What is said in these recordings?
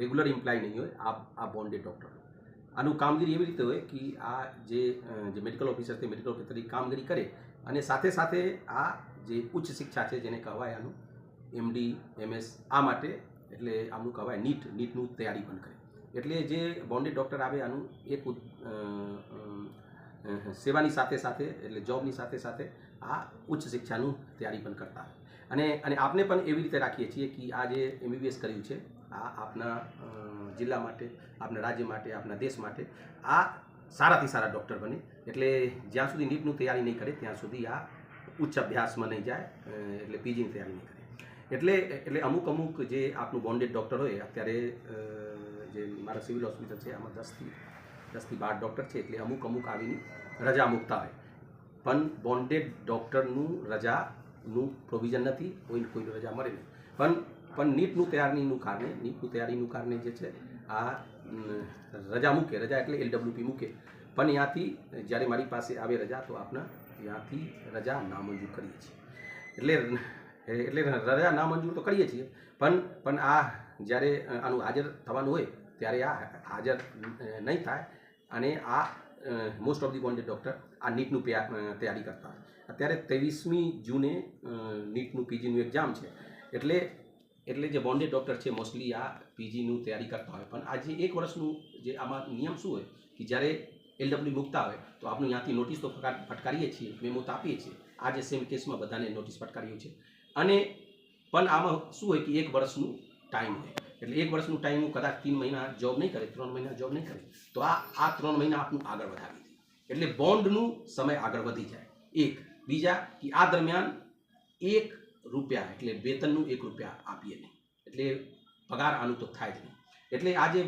Regular employ નહીં હોય, આ આ બોન્ડેડ ડૉક્ટર આનું કામગીરી એવી રીતે હોય કે આ જે જે મેડિકલ ઓફિસર છે મેડિકલ ઓફિસર કામગીરી કરે અને સાથે સાથે આ જે ઉચ્ચ શિક્ષા છે જેને કહેવાય આનું એમડી એમએસ આ માટે એટલે આમનું કહેવાય નીટ, નીટનું તૈયારી પણ કરે. એટલે જે બોન્ડેડ ડૉક્ટર આવે આનું એક સેવાની સાથે સાથે એટલે જોબની સાથે સાથે આ ઉચ્ચ શિક્ષાનું તૈયારી પણ કરતા હોય. અને અને આપને પણ એવી રીતે રાખીએ છીએ કે આ જે એમબીબીએસ કર્યું છે, આ આપના જિલ્લા માટે, આપના રાજ્ય માટે, આપના દેશ માટે, આ સારાથી સારા ડૉક્ટર બને. એટલે જ્યાં સુધી નીટનું તૈયારી નહીં કરે, ત્યાં સુધી આ ઉચ્ચ અભ્યાસમાં નહીં જાય એટલે પીજીની તૈયારી નહીં કરે. એટલે એટલે અમુક અમુક જે આપનું બોન્ડેડ ડૉક્ટર હોય, અત્યારે જે મારા સિવિલ હોસ્પિટલ છે, આમાં દસથી દસથી બાર ડૉક્ટર છે, એટલે અમુક અમુક આવીની રજા મૂકતા હોય. પણ બોન્ડેડ ડૉક્ટરનું રજાનું પ્રોવિઝન નથી કોઈ કોઈની રજા મળે નહીં. પણ પણ નીટનું તૈયારીનું કારણે, નીટનું તૈયારીનું કારણે જે છે, આ રજા મૂકે, રજા એટલે એલડબ્લ્યુપી મૂકે. પણ ત્યાંથી જ્યારે મારી પાસે આવે રજા, તો આપણા ત્યાંથી રજા નામંજૂર કરીએ છીએ. એટલે એટલે રજા નામંજૂર તો કરીએ છીએ, પણ પણ આ જ્યારે આનું હાજર થવાનું હોય, ત્યારે આ હાજર નહીં થાય. અને આ most of the wanted doctor આ નીટનું તૈયારી કરતા હોય અત્યારે ત્રેવીસમી જૂને નીટનું પીજીનું એક્ઝામ છે. એટલે એટલે જે બોન્ડેડ ડૉક્ટર છે મોસ્ટલી આ પીજીનું તૈયારી કરતા હોય. પણ આજે એક વર્ષનું જે આમાં નિયમ શું હોય કે જ્યારે એલડબલ્યુ મૂકતા હોય, તો આપણે ત્યાંથી નોટિસ તો ફટકારીએ છીએ મેમો તો આપીએ છીએ. આ જે સેમ કેસમાં બધાને નોટિસ ફટકાર્યું છે. અને, પણ આમાં શું હોય કે એક વર્ષનું ટાઈમ હોય. એટલે એક વર્ષનું ટાઈમ કદાચ તીન મહિના જોબ નહીં કરે, ત્રણ મહિના જોબ નહીં કરે, તો આ આ ત્રણ મહિના આપણું આગળ વધાવી દે. એટલે બોન્ડનું સમય આગળ વધી જાય. એક, બીજા કે આ દરમિયાન એક રૂપિયા એટલે વેતનનું એક રૂપિયા આપીએ નહીં. એટલે પગાર આનું તો થાય જ નહીં. એટલે આ જે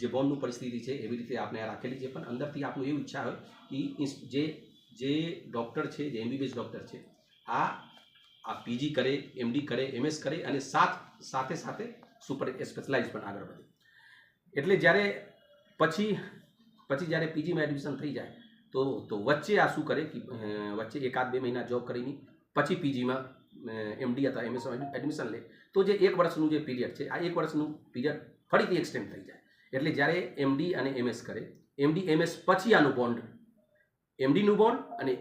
જે બોન્ડનું પરિસ્થિતિ છે, એવી રીતે આપણે રાખેલી છે. પણ અંદરથી આપણું એવી ઈચ્છા હોય કે જે જે ડૉક્ટર છે, જે એમબીબીએસ ડૉક્ટર છે, આ આ પીજી કરે એમડી કરે એમએસ કરે અને સાથ સાથે સાથે સુપર સ્પેશલાઇઝ પણ આગળ વધે. એટલે જ્યારે પછી પછી જ્યારે પીજીમાં એડમિશન થઈ જાય, તો તો વચ્ચે આ શું કરે કે વચ્ચે એકાદ બે મહિના જોબ કરીને પછી પીજીમાં એમડી અથવા એમએસ એડમિશન લે. તો જે એક વર્ષનું જે પીરિયડ છે, આ એક વર્ષનું પીરિયડ ફરીથી એક્સટેન્ડ થઈ જાય. એટલે જ્યારે એમડી અને એમએસ કરે એમડી એમએસ પછી આનું બોન્ડ એમડીનું બોન્ડ અને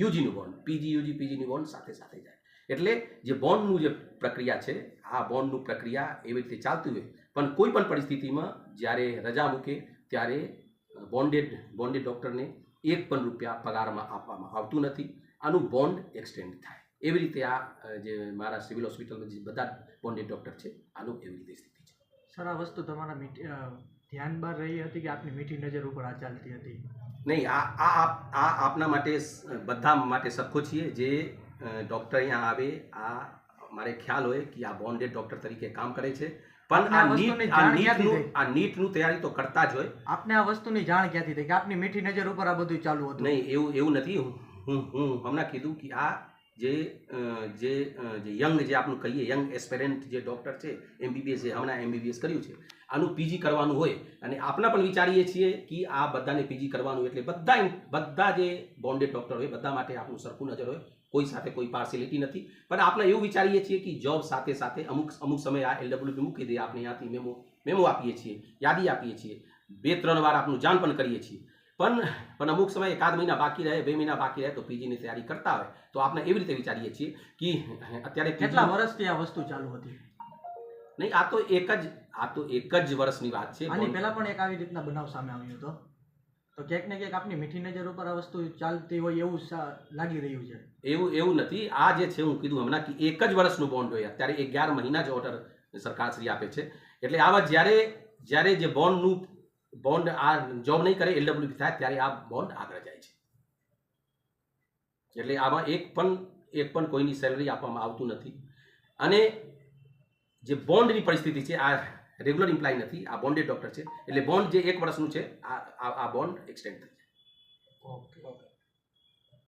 યુજીનું બોન્ડ પીજી યુજી પીજીનું બોન્ડ સાથે સાથે જાય. એટલે જે બોન્ડનું જે પ્રક્રિયા છે આ બોન્ડનું પ્રક્રિયા એવી રીતે ચાલતી હોય. પણ કોઈ પણ પરિસ્થિતિમાં જ્યારે રજા મૂકે ત્યારે બોન્ડેડ બોન્ડેડ ડૉક્ટરને એક પણ રૂપિયા પગારમાં આપવામાં આવતું નથી. આનું બોન્ડ એક્સટેન્ડ થાય. એવી રીતે આ જે મારા સિવિલ હોસ્પિટલમાં જે બધા બોન્ડેડ ડૉક્ટર છે આનું એવી રીતે સ્થિતિ છે. સર આ વસ્તુ તમારા ધ્યાન બહાર રહી હતી કે આપની મીઠી નજર ઉપર આ ચાલતી હતી? નહીં આ આ આપ- આ આપના માટે બધા માટે સરખો છીએ જે ડૉક્ટર અહીંયા આવે આ મારે ખ્યાલ હોય કે આ બોન્ડેડ ડૉક્ટર તરીકે કામ કરે છે. પણ આ નીટ આ નીટનું આ નીટનું તૈયારી તો કરતા જ હોય. આપને આ વસ્તુની જાણ ક્યાંથી થઈ? કે આપની મીઠી નજર ઉપર આ બધું ચાલુ હતું. નહીં એવું એવું નથી. હું હું હમણાં કીધું કે આ જે જે જે યંગ જે આપણું કહીએ યંગ એસ્પેરન્ટ જે ડૉક્ટર છે એમબીબીએસ જે હમણાં એમબીબીએસ કર્યું છે, આનું પીજી કરવાનું હોય અને આપણા પણ વિચારીએ છીએ કે આ બધાને પીજી કરવાનું એટલે બધા બધા જે બોન્ડેડ ડૉક્ટર હોય, બધા માટે આપણું સરખું નજર હોય, કોઈ સાથે કોઈ પાર્સિલિટી નથી. પણ આપણે એવું વિચારીએ છીએ કે જોબ સાથે સાથે અમુક અમુક સમયે આ એલડબ્લ્યુ મૂકી દે, આપણે ત્યાંથી મેમો મેમો આપીએ છીએ, યાદી આપીએ છીએ, બે, ત્રણ વાર આપણું જાણ પણ કરીએ છીએ. પણ પણ અમુક સમય એકાદ મહિના બાકી રહે બે મહિના બાકી રહે તો પીજીની તૈયારી કરતા હોય. તો આપણે એવી રીતે વિચારીએ છીએ કે અત્યારે કેટલા વર્ષથી આ વસ્તુ ચાલુ હતી? નહીં આ તો એક જ આ તો એક જ વર્ષની વાત છે. આની પહેલા પણ એક આવી રીતના બનાવ સામે આવ્યો હતો. તો ક્યાંક ને ક્યાંક આપની મીઠી નજર ઉપર આ વસ્તુ ચાલતી હોય એવું લાગી રહ્યું છે. એવું એવું નથી. આ જે છે હું કીધું હમણાં કે એક જ વર્ષનું બોન્ડ હોય. અત્યારે અગિયાર મહિના જ ઓર્ડર સરકારશ્રી આપે છે. એટલે આવા જ્યારે જ્યારે જે બોન્ડનું બોન્ડ આ જોબ નહીં કરે એલડબ્લ્યુ થાય, ત્યારે આ બોન્ડ આગળ જાય છે. એટલે આમાં એક પણ એક પણ કોઈની સેલરી આપવામાં આવતું નથી. અને જે બોન્ડની પરિસ્થિતિ છે, આ રેગ્યુલર એમ્પ્લોય નથી, આ બોન્ડેડ ડોક્ટર છે. એટલે બોન્ડ જે એક વર્ષનું છે, આ, આ- બોન્ડ એક્સટેન્ડ થઈ જાય.